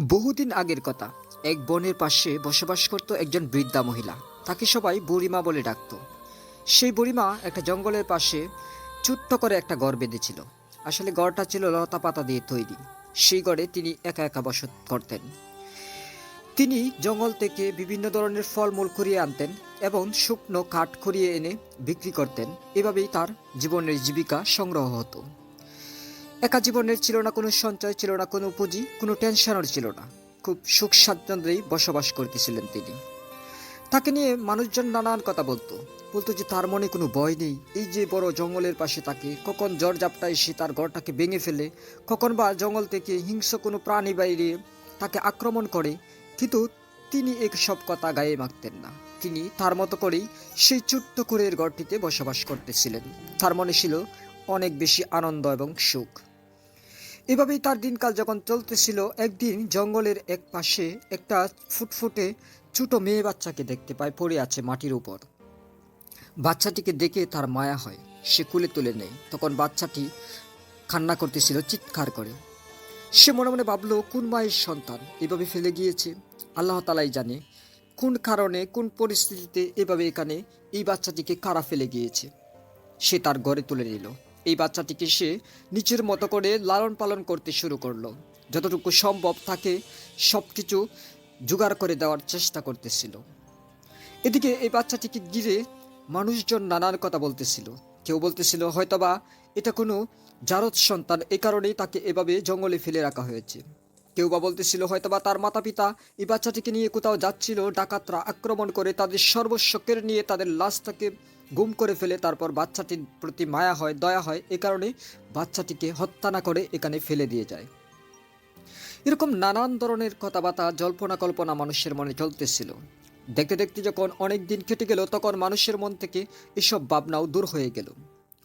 বহুদিন আগের কথা। এক বনের পাশে বসবাস করত একজন বৃদ্ধা মহিলা। তাকে সবাই বুড়িমা বলে ডাকত। সেই বুড়িমা একটা জঙ্গলের পাশে ছোট্ট করে একটা গড় বেঁধেছিল। আসলে গড়টা ছিল লতা পাতা দিয়ে তৈরি। সেই গড়ে তিনি একা একা বসত করতেন। তিনি জঙ্গল থেকে বিভিন্ন ধরনের ফলমূল কুড়িয়ে আনতেন এবং শুকনো কাঠ কুড়িয়ে এনে বিক্রি করতেন। এভাবেই তার জীবনের জীবিকা সংগ্রহ হতো। একা জীবনের ছিল না, কোনো সঞ্চয় ছিল না, কোনো পুঁজি, কোনো টেনশনও ছিল না। খুব সুখ স্বাচ্ছন্দ্যেই বসবাস করতেছিলেন তিনি। তাকে নিয়ে মানুষজন নানান কথা বলতো। বলতো যে তার মনে কোনো ভয় নেই। এই যে বড় জঙ্গলের পাশে তাকে, কখন ঝড়ঝাপটা এসে তার ঘরটাকে ভেঙে ফেলে, কখন বা জঙ্গল থেকে হিংস্র কোনো প্রাণী বাইরে তাকে আক্রমণ করে, কিন্তু তিনি সব কথা গায়ে মাখতেন না। তিনি তার মতো করেই সেই ছোট্ট কুড়ের ঘরটিতে বসবাস করতেছিলেন। তার মনে ছিল অনেক বেশি আনন্দ এবং সুখ। এভাবেই তার দিনকাল যখন চলতেছিল, একদিন জঙ্গলের এক পাশে একটা ফুটফুটে ছোট মেয়ে বাচ্চাকে দেখতে পায়, পড়ে আছে মাটির উপর। বাচ্চাটিকে দেখে তার মায়া হয়, সে কুলে তুলে নেয়। তখন বাচ্চাটি কান্না করতেছিল, চিৎকার করে। সে মনে মনে ভাবলো, কোন মায়ের সন্তান? এভাবে ফেলে গিয়েছে। আল্লাহ তালাই জানে কোন কারণে, কোন পরিস্থিতিতে এভাবে এখানে এই বাচ্চাটিকে কারা ফেলে গিয়েছে। সে তার ঘরে তুলে নিল। এই বাচ্চাটিকে সে নিজের মতো করে লালন পালন করতে শুরু করল। যতটুকু সম্ভব তাকে সব কিছু জোগাড় করে দেওয়ার চেষ্টা করতেছিল। এদিকে এই বাচ্চাটিকে ঘিরে মানুষজন নানান কথা বলতেছিল। কেউ বলতেছিল, হয়তোবা এটা কোনো জারদ সন্তান এই কারণেই তাকে এভাবে জঙ্গলে ফেলে রাখা হয়েছে। কেউ বা বলতেছিল, হয়তোবা তার মাতা পিতা এই বাচ্চাটিকে নিয়ে কোথাও যাচ্ছিল, ডাকাতরা আক্রমণ করে তাদের সর্বস্ব কেড়ে নিয়ে তাদের লাশটাকে গুম করে ফেলে, তারপর বাচ্চাটির প্রতি মায়া হয়, দয়া হয়, এ কারণে বাচ্চাটিকে হত্যা না করে এখানে ফেলে দিয়ে যায়। এরকম নানান ধরনের কথাবার্তা, জল্পনা কল্পনা মানুষের মনে চলতেছিল। দেখতে দেখতে যখন অনেক দিন কেটে গেল, তখন মানুষের মন থেকে এসব ভাবনাও দূর হয়ে গেল।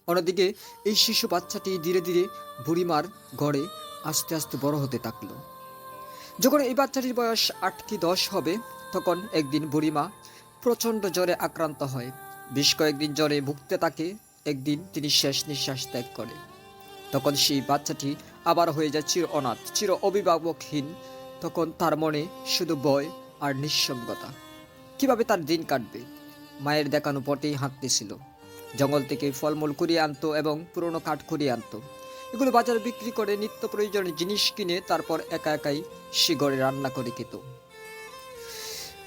অন্যদিকে এই শিশু বাচ্চাটি ধীরে ধীরে বুড়িমার গড়ে আস্তে আস্তে বড় হতে থাকল। যখন এই বাচ্চাটির বয়স আট কি দশ হবে, তখন একদিন বুড়িমা প্রচণ্ড জ্বরে আক্রান্ত হয়। বেশ কয়েকদিন জ্বরে ভুগতে থাকে। একদিন তিনি শেষ নিঃশ্বাস ত্যাগ করে তখন সেই বাচ্চাটি আবার হয়ে যায় চির অনাথ, চির অভিভাবকহীন। তখন তার মনে শুধু ভয় আর নিঃসঙ্গতা। কীভাবে তার দিন কাটবে? মায়ের দেখানো পটেই হাঁটতেছিল। জঙ্গল থেকে ফলমূল কুড়িয়ে আনতো এবং পুরনো কাঠ কুড়িয়ে আনতো। এগুলো বাজারে বিক্রি করে নিত্য প্রয়োজনীয় জিনিস কিনে তারপর একা একাই সে ঘরে রান্না করে খেত।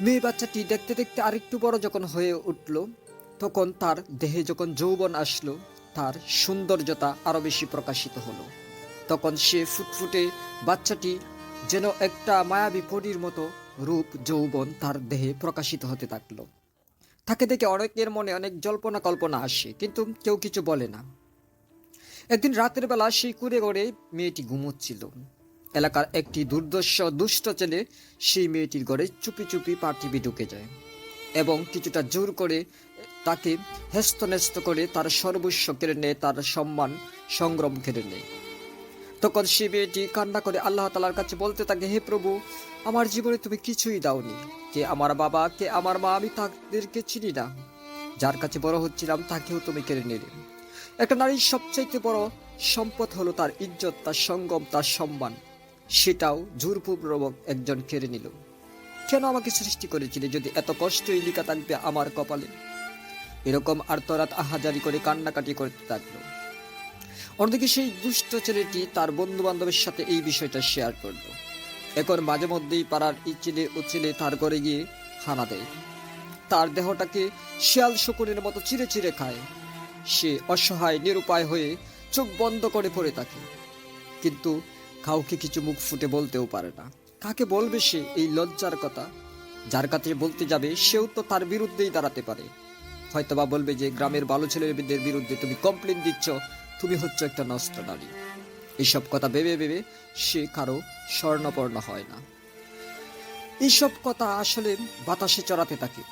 মেয়ে বাচ্চাটি দেখতে দেখতে আরেকটু বড় যখন হয়ে উঠল তখন তার দেহে যখন যৌবন আসলো, তার সৌন্দর্যতা আরও বেশি প্রকাশিত হলো। তখন সে ফুটফুটে বাচ্চাটি যেন একটা মায়াবী পরীর মতো রূপ, যৌবন তার দেহে প্রকাশিত হতে থাকল। তাকে দেখে অনেকের মনে অনেক জল্পনা কল্পনা আসে, কিন্তু কেউ কিছু বলে না। একদিন রাতের বেলা সেই কুড়ে গড়ে মেয়েটি ঘুমোচ্ছিল। এলাকার একটি দুর্দর্শ দুষ্ট ছেলে সেই মেয়েটির ঘরে চুপি চুপি পা টিপি ঢুকে যায় এবং কিছুটা জোর করে তাকে হেস্তনেস্ত করে তার সর্বস্ব কেড়ে নেয়, তার সম্মান সংগ্রাম কেড়ে নেয়। তখন সে মেয়েটি কান্না করে আল্লাহ তালার কাছে বলতে থাকে, হে প্রভু, আমার জীবনে তুমি কিছুই দাওনি। কে আমার বাবা, কে আমার মা, আমি তাদেরকে চিনি না। যার কাছে বড় হচ্ছিলাম, তাকেও তুমি কেড়ে নিলে। একটা নারীর সবচাইতে বড় সম্পদ হলো তার ইজ্জত, তার সঙ্গম, তার সম্মান। সেটাও জোরপূর্বক একজন কেড়ে নিল। কেন আমাকে সৃষ্টি করেছিলে যদি এত কষ্টই লিখা থাকবে আমার কপালে? এরকম আর্তরাত আহাজারি করে কান্নাকাটি করতে থাকল। অন্যদিকে সেই দুষ্ট ছেলেটি তার বন্ধু বান্ধবের সাথে এই বিষয়টা শেয়ার করল। এখন মাঝে মধ্যেই পাড়ার ও ছেলে তার ঘরে গিয়ে হানা দেয়। তার দেহটাকে শিয়াল শকুনের মতো চিরে চিরে খায়। সে অসহায়, নিরুপায় হয়ে চোখ বন্ধ করে পড়ে থাকে। কিন্তু কাউকে কিছু মুখ ফুটে বলতেও পারে না। কাকে বলবে সে এই লজ্জার কথা? যার কাছে বলতে যাবে, সেও তো তার বিরুদ্ধেই দাঁড়াতে পারে। হয়তোবা বলবে যে গ্রামের ভালো ছেলেদের বিরুদ্ধে তুমি কমপ্লেন দিচ্ছ, তুমি হচ্ছে একটা নষ্ট নারী। এইসব কথা ভেবে ভেবে সে কারও স্বর্ণপর্ণ হয় না। এইসব কথা আসলে বাতাসে চড়াতে থাকে।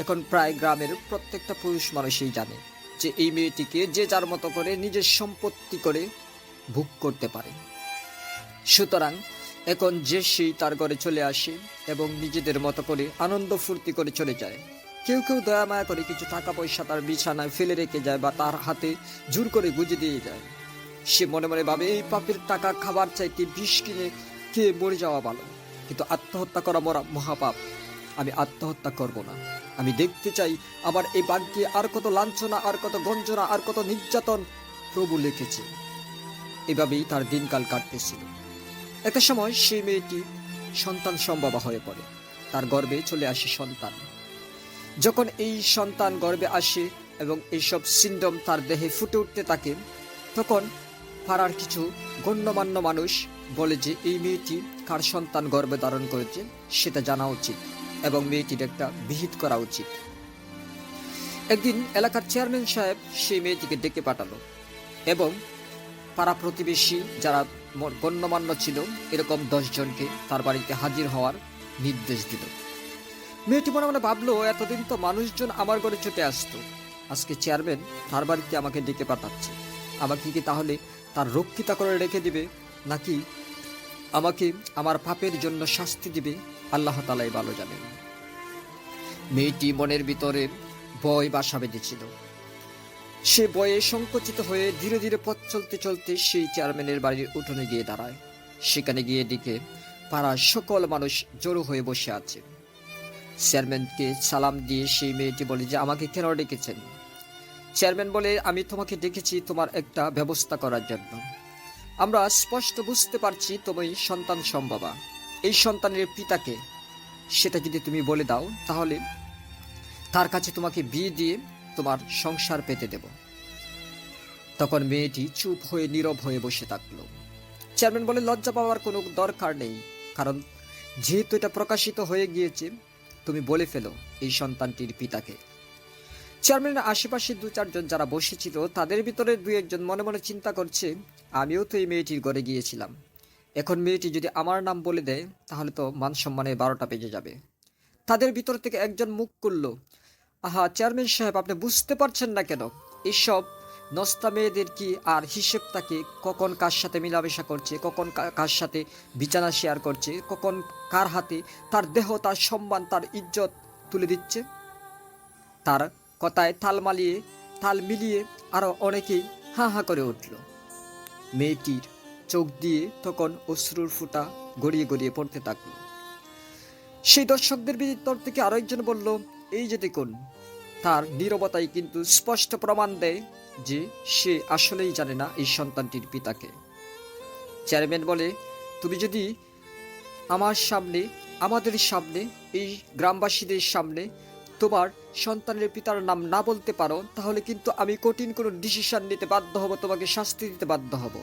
এখন প্রায় গ্রামের প্রত্যেকটা পুরুষ মানুষই জানে যে এই মেয়েটিকে যে যার মতো করে নিজের সম্পত্তি করে ভোগ করতে পারে। সুতরাং এখন যে সেই তার ঘরে চলে আসে এবং নিজেদের মতো করে আনন্দ ফুর্তি করে চলে যায়। কেউ কেউ দয়া মায়া করে কিছু টাকা পয়সা তার বিছানায় ফেলে রেখে যায় বা তার হাতে জোর করে গুজে দিয়ে যায়। সে মনে মনে ভাবে, এই পাপের টাকা খাবার চাইতে বিষ কিনে খেয়ে মরে যাওয়া ভালো। কিন্তু আত্মহত্যা করা মরা মহাপাপ। আমি আত্মহত্যা করব না। আমি দেখতে চাই আমার এই বাক্যে আর কত লাঞ্ছনা, আর কত গঞ্জনা, আর কত নির্যাতন প্রভু লিখেছে। এভাবেই তার দিনকাল কাটতেছিল। একটা সময় সেই মেয়েটি সন্তান সম্ভবা হয়ে পড়ে। তার গর্বে চলে আসে সন্তান। যখন এই সন্তান গর্বে আসে এবং এইসব সিন্ডম তার দেহে ফুটে উঠতে থাকে, তখন পাড়ার কিছু গণ্যমান্য মানুষ বলে যে এই মেয়েটি কার সন্তান গর্বে ধারণ করেছে সেটা জানা উচিত এবং মেয়েটির একটা বিহিত করা উচিত। একদিন এলাকার চেয়ারম্যান সাহেব সেই মেয়েটিকে ডেকে পাঠালো এবং পাড়া প্রতিবেশী যারা গণ্যমান্য ছিল, এরকম দশজনকে তার বাড়িতে হাজির হওয়ার নির্দেশ দিল। মেয়েটি মনে মনে ভাবলো, এতদিন তো মানুষজন আমার ঘরে ছুটে আসতো। আজকে চেয়ারম্যান তার বাড়িতে আমাকে ডেকে পাঠাচ্ছে। আমাকে কি তাহলে তার রক্ষিতা করে রেখে দিবে? নাকি আমাকে আমার পাপের জন্য শাস্তি দিবে? আল্লাহ তালাই ভালো জানেন। মেয়েটি মনের ভিতরে ভয় বাসা বেঁধেছিল। সে বয়ে সংকুচিত হয়ে ধীরে ধীরে পথ চলতে চলতে সেই চেয়ারম্যানের বাড়ির উঠোনে গিয়ে দাঁড়ায়। সেখানে গিয়ে দিকে পাড়ার সকল মানুষ জড়ো হয়ে বসে আছে। চেয়ারম্যানকে সালাম দিয়ে সেই মেয়েটি বলে যে, আমাকে কেন ডেকেছেন? চেয়ারম্যান বলে, আমি তোমাকে ডেকেছি তোমার একটা ব্যবস্থা করার জন্য। আমরা স্পষ্ট বুঝতে পারছি তুমি সন্তান সম্ভবা। এই সন্তানের পিতাকে সেটা যদি তুমি বলে দাও, তাহলে তার কাছে তোমাকে বিয়ে দিয়ে তোমার সংসার পেতে দেব। তখন মেয়েটি চুপ হয়ে নীরব হয়ে বসে থাকল। চেয়ারম্যান বলে, লজ্জা পাওয়ার কোনো দরকার নেই, কারণ যেহেতু এটা প্রকাশিত হয়ে গিয়েছে তুমি বলে ফেলো এই সন্তানটির পিতাকে। চেয়ারম্যানের আশেপাশে দু চারজন যারা বসেছিল, তাদের ভিতরে দুই একজন মনে মনে চিন্তা করছে, আমিও তো এই মেয়েটির ঘরে গিয়েছিলাম। এখন মেয়েটি যদি আমার নাম বলে দেয়, তাহলে তো মান সম্মানের বারোটা বেজে যাবে। তাদের ভিতর থেকে একজন মুখ করল আহা, চেয়ারম্যান সাহেব, আপনি বুঝতে পারছেন না কেন? এইসব নস্তা মেয়েদের কি আর হিসেব তাকে কখন কার সাথে মিলামেশা করছে? কখন কার সাথে বিছানা শেয়ার করছে? কখন কার হাতে তার দেহ, তার সম্মান, তার ইজ্জত তুলে দিচ্ছে? তার কথায় তাল মালিয়ে তাল মিলিয়ে আরও অনেকেই হা হা করে উঠল। মেয়েটির চোখ দিয়ে তখন অশ্রুর ফুটা গড়িয়ে গড়িয়ে পড়তে থাকল। সেই দর্শকদের ভিতর থেকে আরও একজন বলল, এই যে দেখুন তার নীরবতাই কিন্তু স্পষ্ট প্রমাণ দেয় যে সে আসলেই জানে না এই সন্তানটির পিতাকে। চেয়ারম্যান বলে, তুমি যদি আমার সামনে, আমাদের সামনে, এই গ্রামবাসীদের সামনে তোমার সন্তানের পিতার নাম না বলতে পারো, তাহলে কিন্তু আমি কঠিন কোনো ডিসিশন নিতে বাধ্য হব, তোমাকে শাস্তি দিতে বাধ্য হব।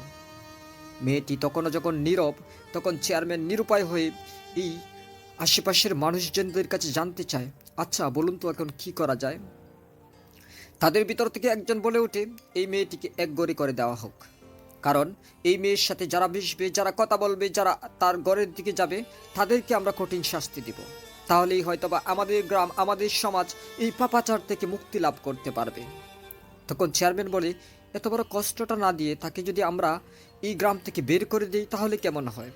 মেয়েটি তখনও যখন নীরব, তখন চেয়ারম্যান নিরুপায় হয়ে এই আশেপাশের মানুষজনদের কাছে জানতে চায় আচ্ছা বলুন তো এখন কি করা যায়? তাদের ভিতর থেকে একজন বলে ওঠে, এই মেয়েটিকে এক গড়ি করে দেওয়া হোক। কারণ এই মেয়ের সাথে যারা মিশবে, যারা কথা বলবে, যারা তার ঘরের দিকে যাবে, তাদেরকে আমরা কঠিন শাস্তি দিব। তাহলেই হয়তোবা আমাদের গ্রাম, আমাদের সমাজ এই পাপাচার থেকে মুক্তি লাভ করতে পারবে। তখন চেয়ারম্যান বলে, এত বড় কষ্টটা না দিয়ে তাকে যদি আমরা এই গ্রাম থেকে বের করে দিই, তাহলে কেমন হয়?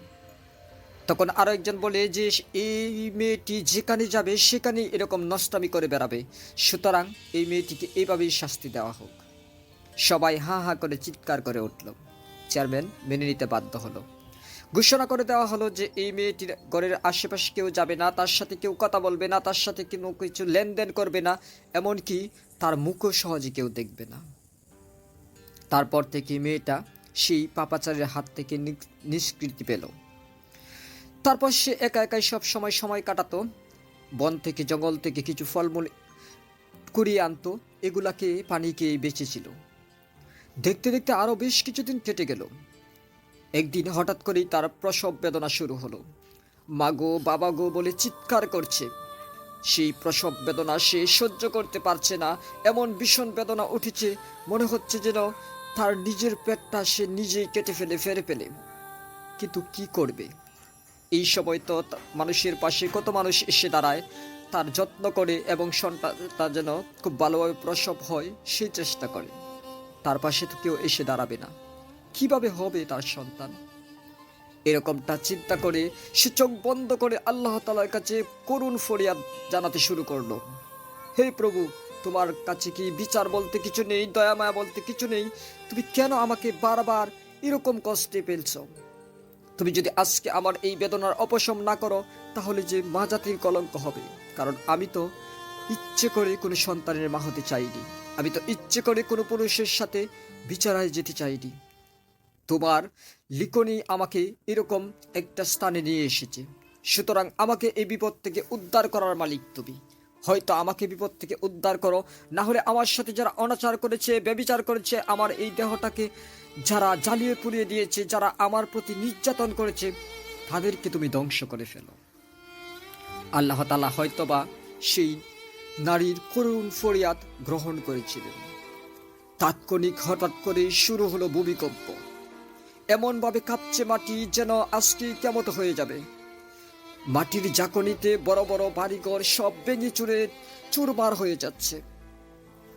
তখন আরও একজন বলে যে, এই মেয়েটি যেখানে যাবে সেখানে এরকম নষ্টামি করে বেড়াবে। সুতরাং এই মেয়েটিকে এইভাবেই শাস্তি দেওয়া হোক। সবাই হা হা করে চিৎকার করে উঠল। চেয়ারম্যান মেনে নিতে বাধ্য হলো। ঘোষণা করে দেওয়া হলো যে, এই মেয়েটির ঘরের আশেপাশে কেউ যাবে না, তার সাথে কেউ কথা বলবে না, তার সাথে কোনো কিছু লেনদেন করবে না, এমনকি তার মুখও সহজে কেউ দেখবে না। তারপর থেকে মেয়েটা সেই পাপাচারের হাত থেকে নিষ্কৃতি পেল। তারপর সে একা একাই সব সময় সময় কাটাতো। বন থেকে জঙ্গল থেকে কিছু ফলমূল কুড়িয়ে আনতো। এগুলাকে পানি খেয়ে বেঁচেছিল। দেখতে দেখতে আরও বেশ কিছুদিন কেটে গেল। একদিন হঠাৎ করেই তার প্রসব বেদনা শুরু হলো। মা গো, বাবা গো বলে চিৎকার করছে। সেই প্রসব বেদনা সে সহ্য করতে পারছে না। এমন ভীষণ বেদনা উঠেছে, মনে হচ্ছে যেন তার নিজের পেটটা সে নিজেই কেটে ফেলে, ফেরে ফেলে কিন্তু কি করবে? এই সময় তো মানুষের পাশে কত মানুষ এসে দাঁড়ায়, তার যত্ন করে এবং সন্তানটা যেন খুব ভালোভাবে প্রসব হয়, সেই চেষ্টা করে। তার পাশে তো কেউ এসে দাঁড়াবে না। কীভাবে হবে তার সন্তান? এরকমটা চিন্তা করে সে চোখ বন্ধ করে আল্লাহ তালার কাছে করুণ ফরিয়াদ জানাতে শুরু করল। হে প্রভু, তোমার কাছে কি বিচার বলতে কিছু নেই, দয়া মায়া বলতে কিছু নেই? তুমি কেন আমাকে বারবার এরকম কষ্টে ফেলছো? তুমি যদি আজকে আমার এই বেদনার অপশম না করো, তাহলে যে মা জাতির কলঙ্ক হবে। কারণ আমি তো ইচ্ছে করে কোনো সন্তানের মা হতে চাইনি। আমি তো ইচ্ছে করে কোনো পুরুষের সাথে বিচারায় যেতে চাইনি। তোমার লিখনি আমাকে এরকম একটা স্থানে নিয়ে এসেছে। সুতরাং আমাকে এই বিপদ থেকে উদ্ধার করার মালিক তুমি। হয়তো আমাকে বিপদ থেকে উদ্ধার করো। না হলে আমার সাথে যারা অনাচার করেছে, ব্যবিচার করেছে, আমার এই দেহটাকে যারা জ্বালিয়ে পুড়িয়ে দিয়েছে, যারা আমার প্রতি নির্যাতন করেছে, তাদেরকে তুমি ধ্বংস করে ফেলো। আল্লাহ তালা হয়তোবা সেই নারীর করুণ ফরিয়াদ গ্রহণ করেছিলেন। তাৎক্ষণিক হঠাৎ করে শুরু হলো ভূমিকম্প। এমনভাবে কাঁপছে মাটি যেন আজকে কেমত হয়ে যাবে। মাটির জাকনিতে বড় বড় বাড়িঘর সব ভেঙে চুরে চুরমার হয়ে যাচ্ছে।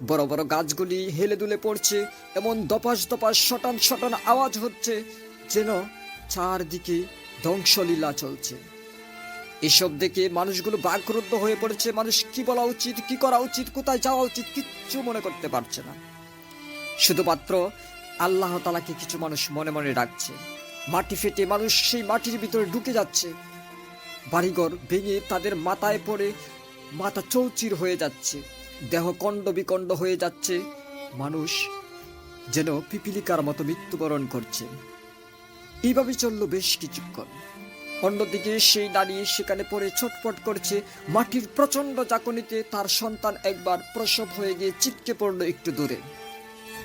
বড় বড় গাছগুলি হেলে দুলে পড়ছে, এমন দপাস দপাস, শটান শটান আওয়াজ হচ্ছে যেন চারদিকে ধ্বংসলীলা চলছে। এসব দেখে মানুষগুলো বাকরুদ্ধ হয়ে পড়েছে, মানুষ কি বলা উচিত, কি করা উচিত, কোথায় যাওয়া উচিত, কিচ্ছু মনে করতে পারছে না। শুধুমাত্র আল্লাহ তালাকে কিছু মানুষ মনে মনে ডাকছে মাটি ফেটে মানুষ সেই মাটির ভিতরে ঢুকে যাচ্ছে। বাড়িঘর ভেঙে তাদের মাথায় পড়ে মাথা চৌচির হয়ে যাচ্ছে। দেহ কণ্ড বিকণ্ড হয়ে যাচ্ছে। মানুষ যেন পিপিলিকার মতো মৃত্যুবরণ করছে। এইভাবে চলল বেশ কিছুক্ষণ। অন্যদিকে সেই নারী সেখানে পড়ে ছটপট করছে। মাটির প্রচণ্ড চাকনিতে তার সন্তান একবার প্রসব হয়ে গিয়ে চিটকে পড়ল একটু দূরে।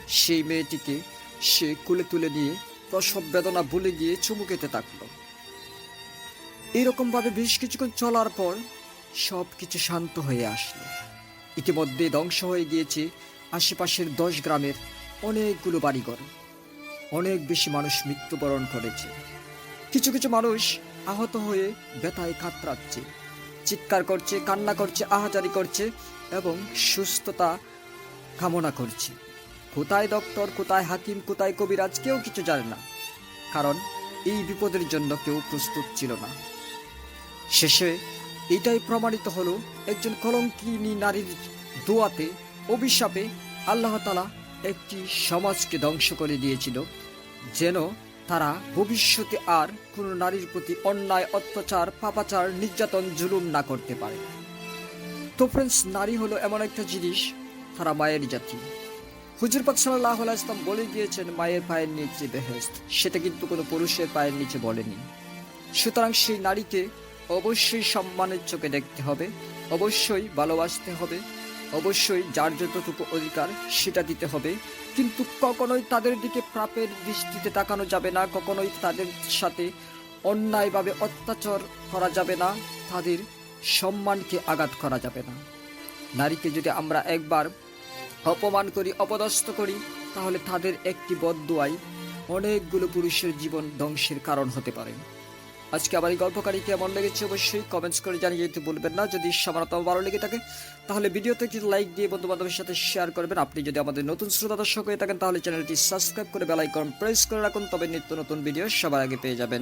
সেই মেয়েটিকে সে কুলে তুলে নিয়ে প্রসব বেদনা ভুলে গিয়ে চুমু খেতে থাকল। এইরকমভাবে বেশ কিছুক্ষণ চলার পর সব কিছু শান্ত হয়ে আসলো। ইতিমধ্যে ধ্বংস হয়ে গিয়েছে আশেপাশের দশ গ্রামের অনেকগুলো বাড়িঘর। অনেক বেশি মানুষ মৃত্যুবরণ করেছে। কিছু কিছু মানুষ আহত হয়ে ব্যথায় কাতরাচ্ছে, চিৎকার করছে, কান্না করছে, আহাজারি করছে এবং সুস্থতা কামনা করছে। কোথায় ডক্টর, কোথায় হাকিম, কোথায় কবিরাজ কেউ কিছু জানে না। কারণ এই বিপদের জন্য কেউ প্রস্তুত ছিল না। শেষে এটাই প্রমাণিত হলো একজন কলঙ্কিনী নারীর দোয়াতে, অভিশাপে আল্লাহ তালা একটি সমাজকে ধ্বংস করে দিয়েছিল, যেন তারা ভবিষ্যতে আর কোনো নারীর প্রতি অন্যায়, অত্যাচার, পাপাচার, নির্যাতন, জুলুম না করতে পারে। তো ফ্রেন্ডস নারী হলো এমন একটা জিনিস, তারা মায়ের জাতি। হুজুর পাক সাল্লাহ ইসলাম বলে গিয়েছেন মায়ের পায়ের নিচে বেহেস্ত সেটা কিন্তু কোনো পুরুষের পায়ের নিচে বলেনি। সুতরাং সেই নারীকে অবশ্যই সম্মানের চোখে দেখতে হবে, অবশ্যই ভালোবাসতে হবে, অবশ্যই যার যতটুকু অধিকার সেটা দিতে হবে। কিন্তু কখনোই তাদের দিকে প্রাপের দৃষ্টিতে তাকানো যাবে না, কখনোই তাদের সাথে অন্যায়ভাবে অত্যাচার করা যাবে না, তাদের সম্মানকে আঘাত করা যাবে না। নারীকে যদি আমরা একবার অপমান করি, অপদস্থ করি, তাহলে তাদের একটি বদুয়াই অনেকগুলো পুরুষের জীবন ধ্বংসের কারণ হতে পারে। আজকে আমার এই গল্পকারী কেমন লেগেছে অবশ্যই কমেন্টস করে জানিয়ে যেতে বলবেন না। যদি সামান্যতম ভালো লেগে থাকে, তাহলে ভিডিওতে একটি লাইক দিয়ে বন্ধু বান্ধবের সাথে শেয়ার করবেন। আপনি যদি আমাদের নতুন শ্রোতা দর্শক হয়ে থাকেন, তাহলে চ্যানেলটি সাবস্ক্রাইব করে বেলাইকন প্রেস করে রাখুন। তবে নিত্য নতুন ভিডিও সবার আগে পেয়ে যাবেন।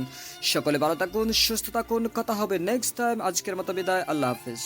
সকলে ভালো থাকুন, সুস্থ থাকুন। কথা হবে নেক্সট টাইম আজকের মতো বিদায়। আল্লাহ হাফিজ।